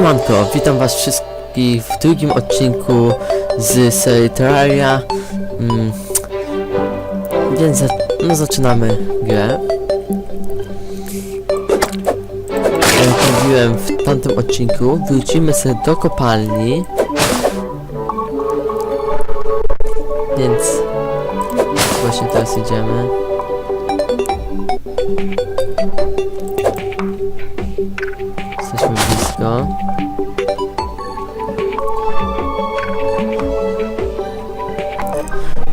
Siemanko, witam was wszystkich w drugim odcinku z serii Terraria. Mm, więc za, no zaczynamy grę. Jak mówiłem w tamtym odcinku, wrócimy sobie do kopalni. Więc właśnie teraz idziemy. Jesteśmy blisko.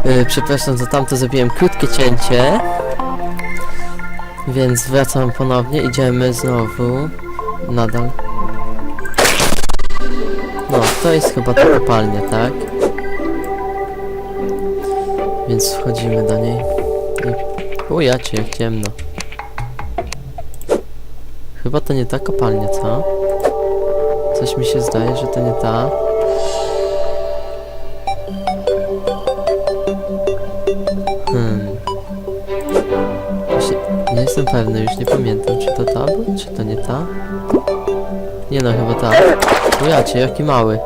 Yy, przepraszam za tamto, zrobiłem krótkie cięcie. Więc wracam ponownie, idziemy znowu. Nadal. No, to jest chyba ta kopalnia, tak? Więc wchodzimy do niej. I... Ujacie, jak ciemno. Chyba to nie ta kopalnia, co? Coś mi się zdaje, że to nie ta. Hmm. Właśnie nie jestem pewny, już nie pamiętam, czy to ta, czy to nie ta? Nie no, chyba ta. Ujacie, jaki mały.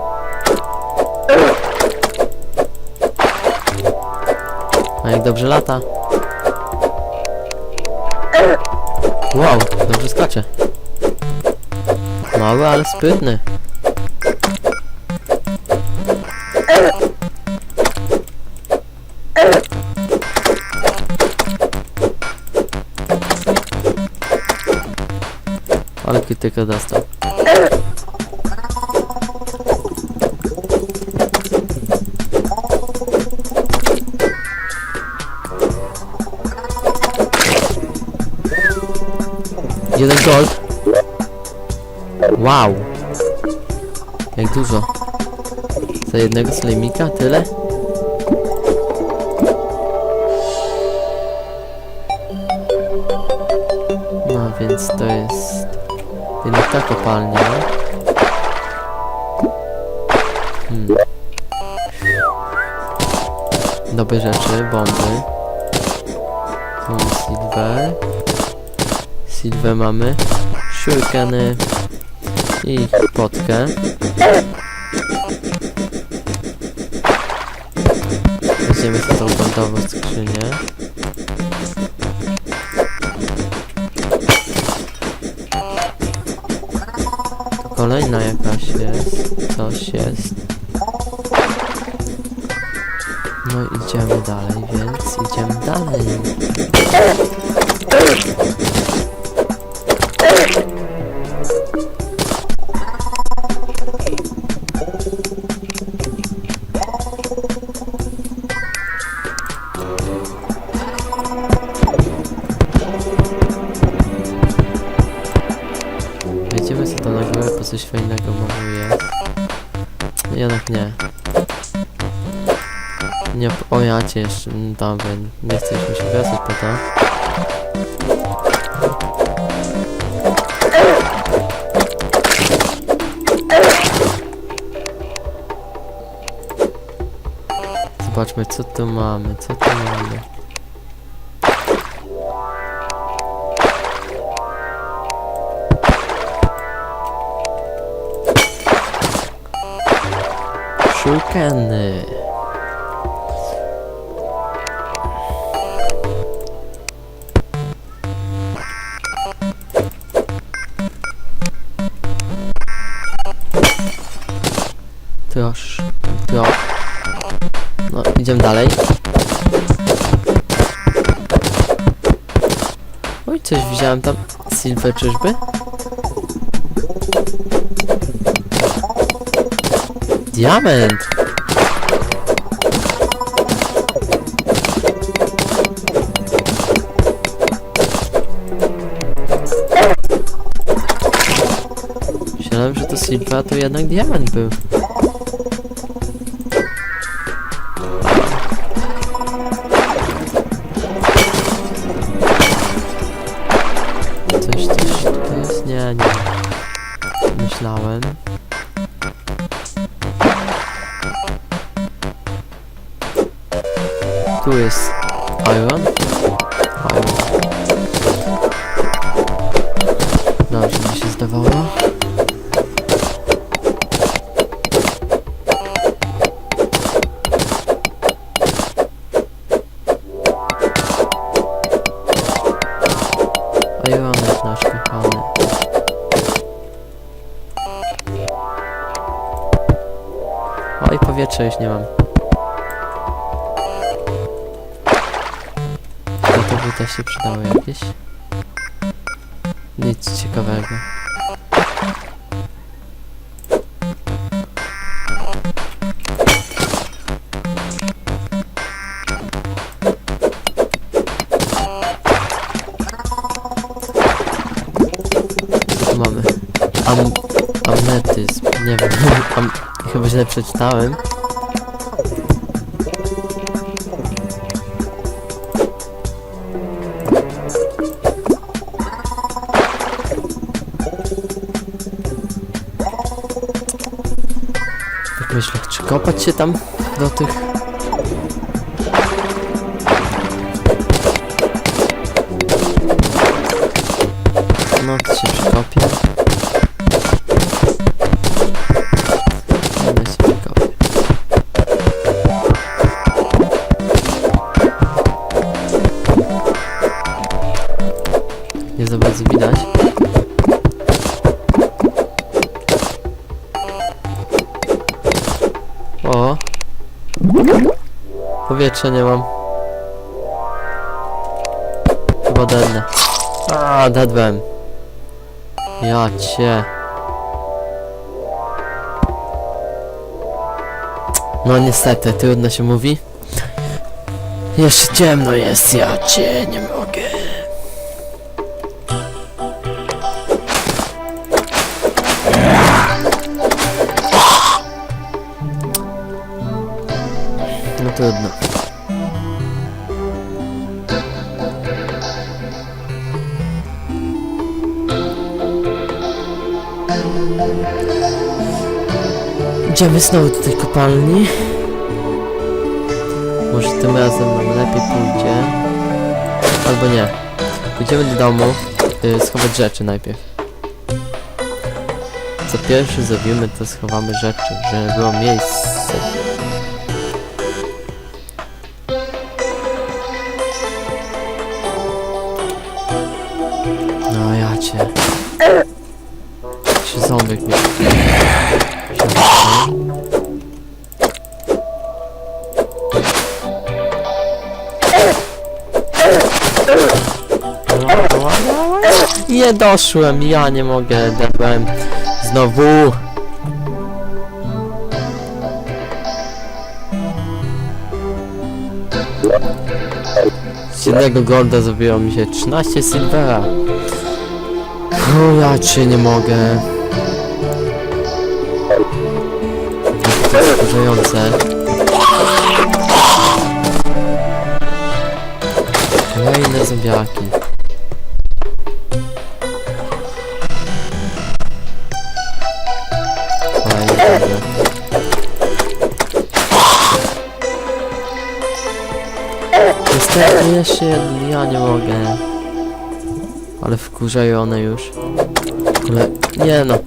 A jak dobrze lata. Wow, dobrze skacze. Mały, ale sprytny. Ale krytykę dostał. Jeden gold. Wow. Jak dużo. Za jednego slimika? Tyle? No więc to jest... Jednak ta kopalnia. Hmm. Dobre rzeczy, bomby. Jest silver. Silver mamy. Shurikeny. I potkę. Weźmiemy sobie tą bandową skrzynię. Kolejna jakaś jest. Coś jest. No idziemy dalej, więc idziemy dalej. Nie. Nie, o ja cię jeszcze, dobra, nie już mi się wracać po to. Zobaczmy co tu mamy, co tu mamy. Shurikeny. Trosz, trosz. No, idziemy dalej. Oj, coś widziałem tam. Silver czyżby? Diament! Myślałem, że to Silva to jednak diament był. Coś, coś tu jest? Nie, nie. Myślałem. tu jest Iron. Iron. Dobrze mi się zdawało. Iron jest nasz powietrze już nie mam. Też się przydało jakieś. Nic ciekawego. Mamy? Am amnetyzm. Nie wiem. Am chyba źle przeczytałem. Myślę, czy kopać się tam do tych... No, to się przekopię. Nie za bardzo widać. Powietrza nie mam. Dednę. A, dedłem. Ja cię. No niestety, trudno się mówi. Jeszcze ciemno jest, ja cię nie mogę. No trudno. Idziemy znowu do tej kopalni. Może tym razem nam lepiej pójdzie. Albo nie. Pójdziemy do domu, y, schować rzeczy najpierw. Co pierwszy zrobimy, to schowamy rzeczy, żeby było miejsce. No ja cię. Czy ząbek mi... Nie doszłem, ja nie mogę, dedłem. Znowu. Z jednego golda zrobiło mi się 13 silvera. O, ja cię nie mogę. Jest wkurzające. Kolejne zombiaki. Kolejne zombiaki. Niestety jeszcze ja nie mogę. Ale wkurzają one już. Ale nie no.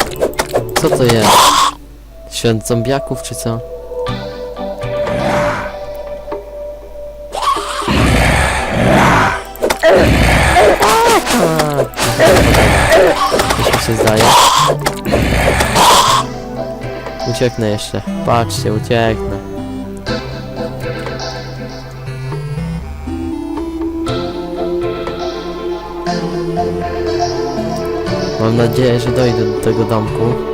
Co to jest? Świat zombiaków czy co? Mi się zdaje. Ucieknę jeszcze. Patrzcie, ucieknę. Mam nadzieję, że dojdę do tego domku.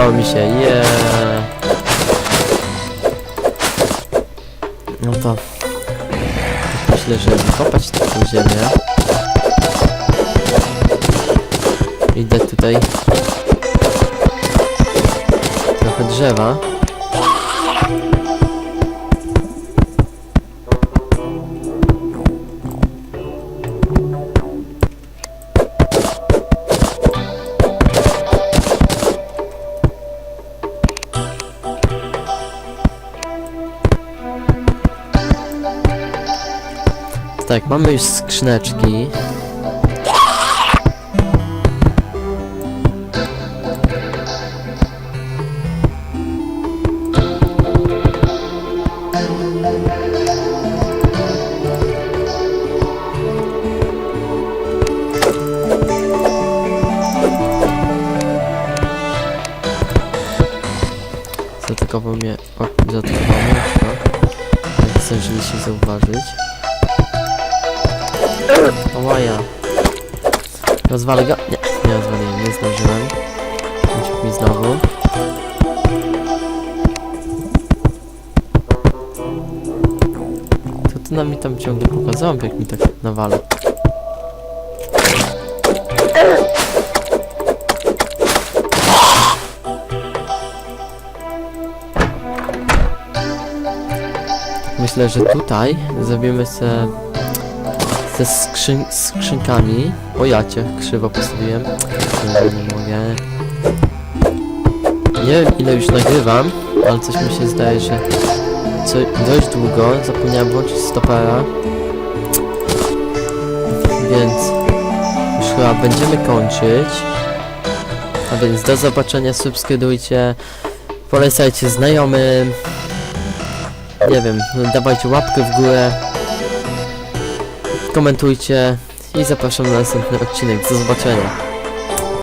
Udało mi się, yeah. No to myślę, że wykopać taką ziemię. Idę tutaj trochę drzewa. Tak, mamy już skrzyneczki. Zaatakował mnie Ołaja. Rozwalę go? Nie, nie rozwaliłem, nie zdążyłem. Uciekł mi znowu. To ty na mi tam ciągle pokazałem, jak mi tak nawala. Myślę, że tutaj zrobimy se ze skrzyn skrzynkami. O ja cię krzywo postawiłem. Nie, nie mogę. Nie wiem ile już nagrywam, ale coś mi się zdaje, że co, dość długo. Zapomniałem włączyć stopera. Więc już chyba będziemy kończyć. A więc do zobaczenia, subskrybujcie, polecajcie znajomym. Nie wiem, dawajcie łapkę w górę. Komentujcie i zapraszam na następny odcinek. Do zobaczenia.